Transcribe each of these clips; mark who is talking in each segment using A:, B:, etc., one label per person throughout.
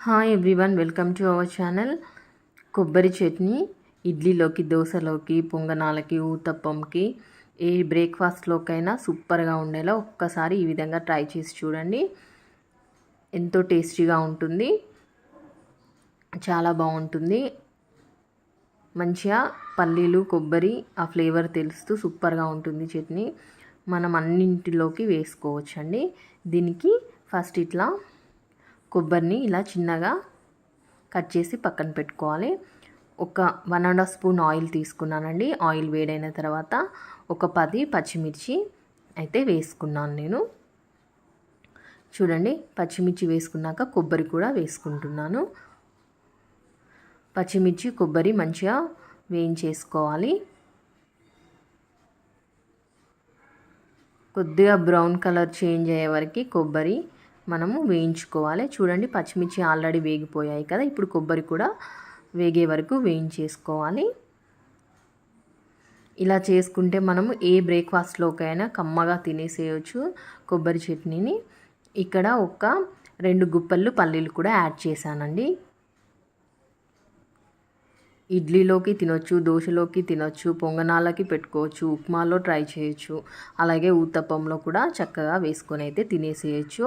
A: Hi everyone welcome to our channel కొబ్బరి చట్నీ ఇడ్లీలోకి దోశలోకి పొంగనాలకి ఊతప్పంకి ఏ బ్రేక్ఫాస్ట్లోకైనా సూపర్గా ఉండేలా ఒక్కసారి ఈ విధంగా ట్రై చేసి చూడండి. ఎంతో టేస్టీగా ఉంటుంది. చాలా బాగుంటుంది. మంచిగా పల్లీలు కొబ్బరి ఆ ఫ్లేవర్ తెలుస్తూ సూపర్గా ఉంటుంది చట్నీ. మనం అన్నింటిలోకి వేసుకోవచ్చండి. దీనికి ఫస్ట్ ఇట్లా కొబ్బరిని ఇలా చిన్నగా కట్ చేసి పక్కన పెట్టుకోవాలి. ఒక one and half spoon oil తీసుకున్నానండి. ఆయిల్ వేడైన తర్వాత ఒక పది పచ్చిమిర్చి అయితే వేసుకున్నాను నేను. చూడండి పచ్చిమిర్చి వేసుకున్నాక కొబ్బరి కూడా వేసుకుంటున్నాను. పచ్చిమిర్చి కొబ్బరి మంచిగా వేయించేసుకోవాలి. కొద్దిగా బ్రౌన్ కలర్ చేంజ్ అయ్యే వరకు కొబ్బరి మనము వేయించుకోవాలి. చూడండి పచ్చిమిర్చి ఆల్రెడీ వేగిపోయాయి కదా ఇప్పుడు కొబ్బరి కూడా వేగే వరకు వేయించేసుకోవాలి. ఇలా చేసుకుంటే మనము ఏ బ్రేక్ఫాస్ట్లోకైనా కమ్మగా తినేసేయచ్చు కొబ్బరి చట్నీని. ఇక్కడ ఒక రెండు గుప్పళ్ళు పల్లీలు కూడా యాడ్ చేశానండి. ఇడ్లీలోకి తినొచ్చు దోశలోకి తినొచ్చు పొంగనాలకి పెట్టుకోవచ్చు ఉప్మాలో ట్రై చేయొచ్చు. అలాగే ఊతప్పంలో కూడా చక్కగా వేసుకొని అయితే తినేసేయచ్చు.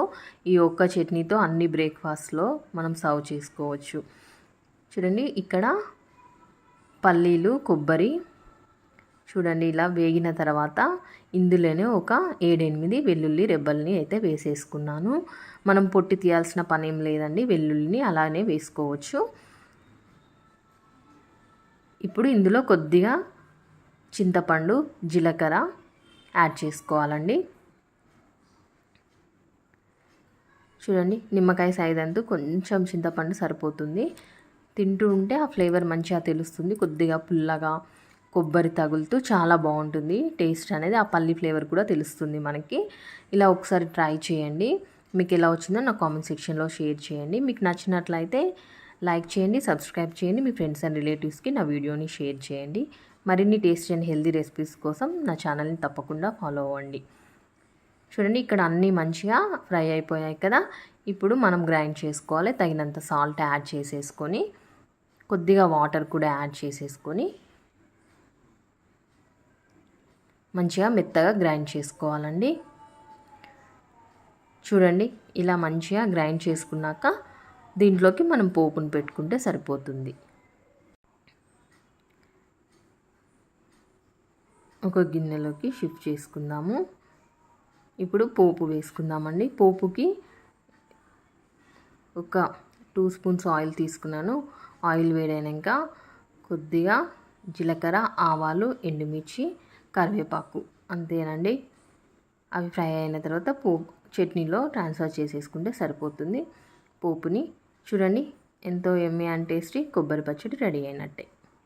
A: ఈ ఒక్క చట్నీతో అన్ని బ్రేక్ఫాస్ట్లో మనం సర్వ్ చేసుకోవచ్చు. చూడండి ఇక్కడ పల్లీలు కొబ్బరి చూడండి ఇలా వేగిన తర్వాత ఇందులోనే ఒక ఏడెనిమిది వెల్లుల్లి రెబ్బల్ని అయితే వేసేసుకున్నాను. మనం పొట్టి తీయాల్సిన పని ఏం లేదండి వెల్లుల్లిని అలానే వేసుకోవచ్చు. ఇప్పుడు ఇందులో కొద్దిగా చింతపండు జీలకర్ర యాడ్ చేసుకోవాలండి. చూడండి నిమ్మకాయ సైజ్ అంతా కొంచెం చింతపండు సరిపోతుంది. తింటూ ఉంటే ఆ ఫ్లేవర్ మంచిగా తెలుస్తుంది. కొద్దిగా పుల్లగా కొబ్బరి తగులుతూ చాలా బాగుంటుంది. టేస్ట్ అనేది ఆ పల్లి ఫ్లేవర్ కూడా తెలుస్తుంది మనకి. ఇలా ఒకసారి ట్రై చేయండి. మీకు ఎలా వచ్చిందో నా కామెంట్ సెక్షన్లో షేర్ చేయండి. మీకు నచ్చినట్లయితే లైక్ చేయండి సబ్స్క్రైబ్ చేయండి మీ ఫ్రెండ్స్ అండ్ రిలేటివ్స్కి నా వీడియోని షేర్ చేయండి. మరిన్ని టేస్ట్ అండ్ హెల్దీ రెసిపీస్ కోసం నా ఛానల్ని తప్పకుండా ఫాలో అవ్వండి. చూడండి ఇక్కడ అన్నీ మంచిగా ఫ్రై అయిపోయాయి కదా. ఇప్పుడు మనం గ్రైండ్ చేసుకోవాలి. తగినంత సాల్ట్ యాడ్ చేసేసుకొని కొద్దిగా వాటర్ కూడా యాడ్ చేసేసుకొని మంచిగా మెత్తగా గ్రైండ్ చేసుకోవాలండి. చూడండి ఇలా మంచిగా గ్రైండ్ చేసుకున్నాక దీంట్లోకి మనం పోపును పెట్టుకుంటే సరిపోతుంది. ఒక గిన్నెలోకి షిఫ్ట్ చేసుకుందాము. ఇప్పుడు పోపు వేసుకుందామండి. పోపుకి ఒక టూ స్పూన్స్ ఆయిల్ తీసుకున్నాను. ఆయిల్ వేడైనాక కొద్దిగా జీలకర్ర ఆవాలు ఎండుమిర్చి కరివేపాకు అంతేనండి. అవి ఫ్రై అయిన తర్వాత పోపు చట్నీలో ట్రాన్స్ఫర్ చేసేసుకుంటే సరిపోతుంది. పోపుని చూడండి ఎంతో ఎమ్మె అండ్ టేస్టీ కొబ్బరి పచ్చడి రెడీ అయినట్టే.